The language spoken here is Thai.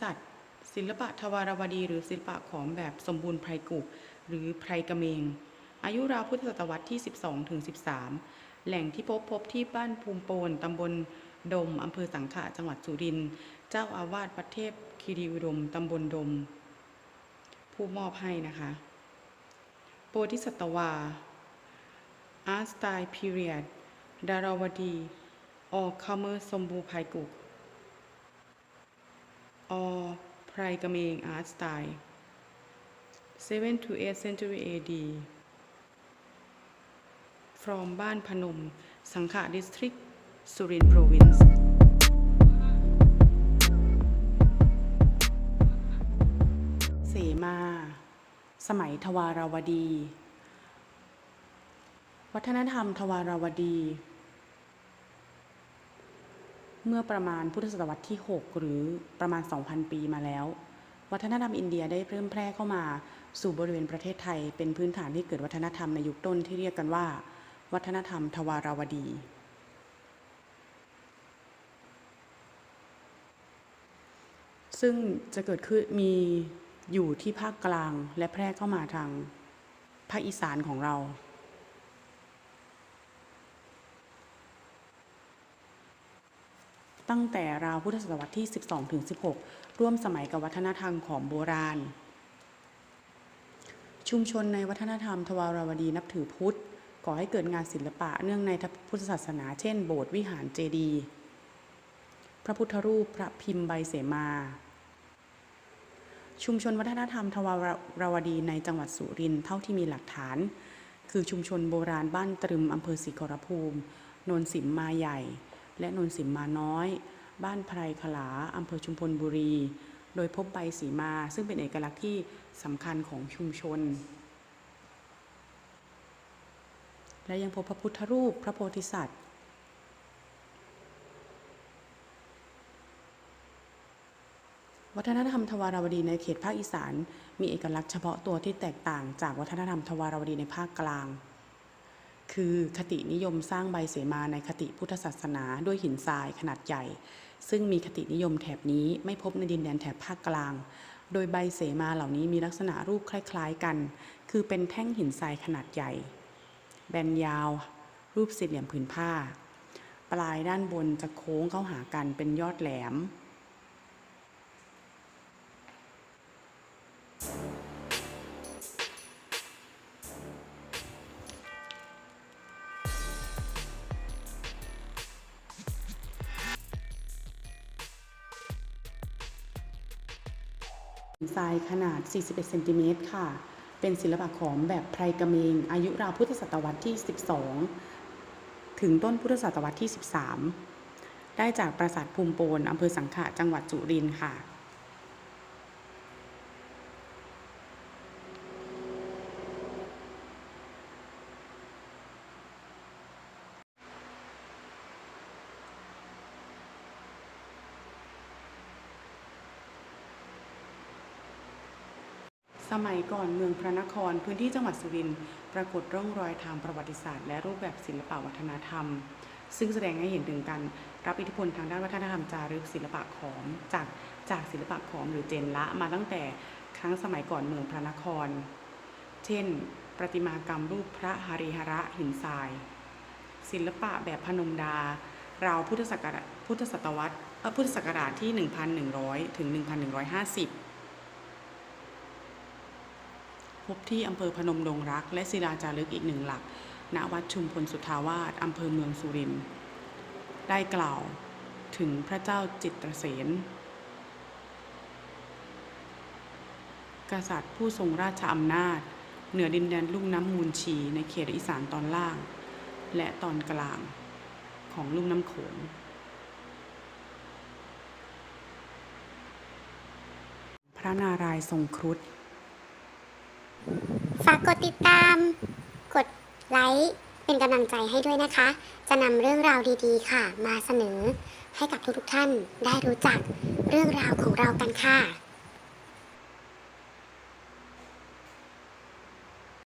สัตศิลปะทวารวดี หรือศิลปะของแบบสมบูรณ์ไพรกุหรือไพรกระเมง อายุราวพุทธศตวรรษที่ 12ถึง13 แหล่งที่พบพบที่บ้านภูมิโปนตำบลดมอำเภอสังขะจังหวัดสุรินทร์เจ้าอาวาสวัดเทพคีรีอุดมตำบลดม ผู้มอบให้นะคะโพธิสัตวา Art Style Period ดดาราวดีออคัมเมอร์สมบูรไพกุก ออไพรกระเมง Art Style 7 to 8 century AD from บ้านพนม สังขะ district สุรินทร์ province เสมา สมัยทวารวดี วัฒนธรรมทวารวดี เมื่อประมาณพุทธศตวรรษที่ 6 หรือประมาณ 2,000 ปีมาแล้ว วัฒนธรรมอินเดียได้เริ่มแพร่เข้ามา สู่บริเวณประเทศไทย เป็นพื้นฐานที่เกิดวัฒนธรรมในยุคต้นที่เรียกกันว่า วัฒนธรรมทวารวดี ซึ่งจะเกิดขึ้นมีอยู่ที่ภาคกลางและแพร่เข้ามาทางภาคอีสานของเรา ตั้งแต่ราวพุทธศตวรรษที่ 12ถึง16ร่วมสมัยกับวัฒนธรรมของโบราณ ชุมชนในวัฒนธรรมทวารวดีนับถือพุทธก่อให้เกิดงานศิลปะเนื่องในพุทธศาสนาเช่น โบสถ์วิหารเจดีย์พระพุทธรูปพระพิมพ์ใบเสมา ชุมชนวัฒนธรรมทวารวดีในจังหวัดสุรินทร์เท่าที่มีหลักฐาน คือชุมชนโบราณบ้านตรึมอำเภอศรีขอรภูมิ นนสิมมาใหญ่ และนนสิมมาน้อย บ้านไพรขลาอำเภอชุมพลบุรี โดยพบใบสีมา ซึ่งเป็นเอกลักษณ์ที่สำคัญของชุมชน และยังพบพระพุทธรูปพระโพธิสัตว์ วัฒนธรรมทวารวดีในเขตภาคอีสาน มีเอกลักษณ์เฉพาะตัวที่แตกต่างจากวัฒนธรรมทวารวดีในภาคกลาง คือคตินิยมสร้างใบเสมาในคติพุทธศาสนาด้วยหินทรายขนาดใหญ่ ซึ่งมีคตินิยมแถบนี้ไม่พบในดินแดนแถบภาคกลาง โดยใบเสมาเหล่านี้มีลักษณะรูปคล้าย ๆกัน คือเป็นแท่งหินทรายขนาดใหญ่ แบนยาว รูปสี่เหลี่ยมผืนผ้า ปลายด้านบนจะโค้งเข้าหากันเป็นยอดแหลม ทรายขนาด 41 เซนติเมตรค่ะ เป็นศิลปะขอมแบบไพรกระเมง อายุราวพุทธศตวรรษที่ 12 ถึงต้นพุทธศตวรรษที่ 13 ได้จากปราสาทภูมิโปนอำเภอสังขะจังหวัดสุรินทร์ค่ะ ส มัยก่อนเมืองพระนครพื้นที่จังหวัดสุรินทร์ปรากฏร่องรอยทางประวัติศาสตร์และรูปแบบศิลปวัฒนธรรม ซึ่งแสดงให้เห็นถึงการรับอิทธิพลทางด้านวัฒนธรรมจารึกศิลปะขอมจากจากศิลปะขอมหรือเจนละมาตั้งแต่ครั้งสมัยก่อนเมืองพระนคร เช่น ประติมากรรมรูปพระหริหระหินทราย ศิลปะแบบพนมดาราวพุทธศักราชพุทธศตวรรษพุทธศักราชที่ 1,100 ถึง 1,150 พบที่อำเภอพนมดงรัก และศิลาจารึกอีกหนึ่งหลัก ณ วัดชุมพลสุทธาวาสอำเภอเมืองสุรินทร์ ได้กล่าวถึงพระเจ้าจิตรเสน กษัตริย์ผู้ทรงราชอำนาจ เหนือดินแดนลุ่มน้ำมูลชีในเขตอีสานตอนล่าง และตอนกลางของลุ่มน้ำโขงพระนารายณ์ทรงครุฑ ฝากกดติดตาม กดไลค์เป็นกำลังใจให้ด้วยนะคะ จะนำเรื่องราวดีๆ ค่ะ มาเสนอให้กับทุกๆท่านได้รู้จักเรื่องราวของเรากันค่ะ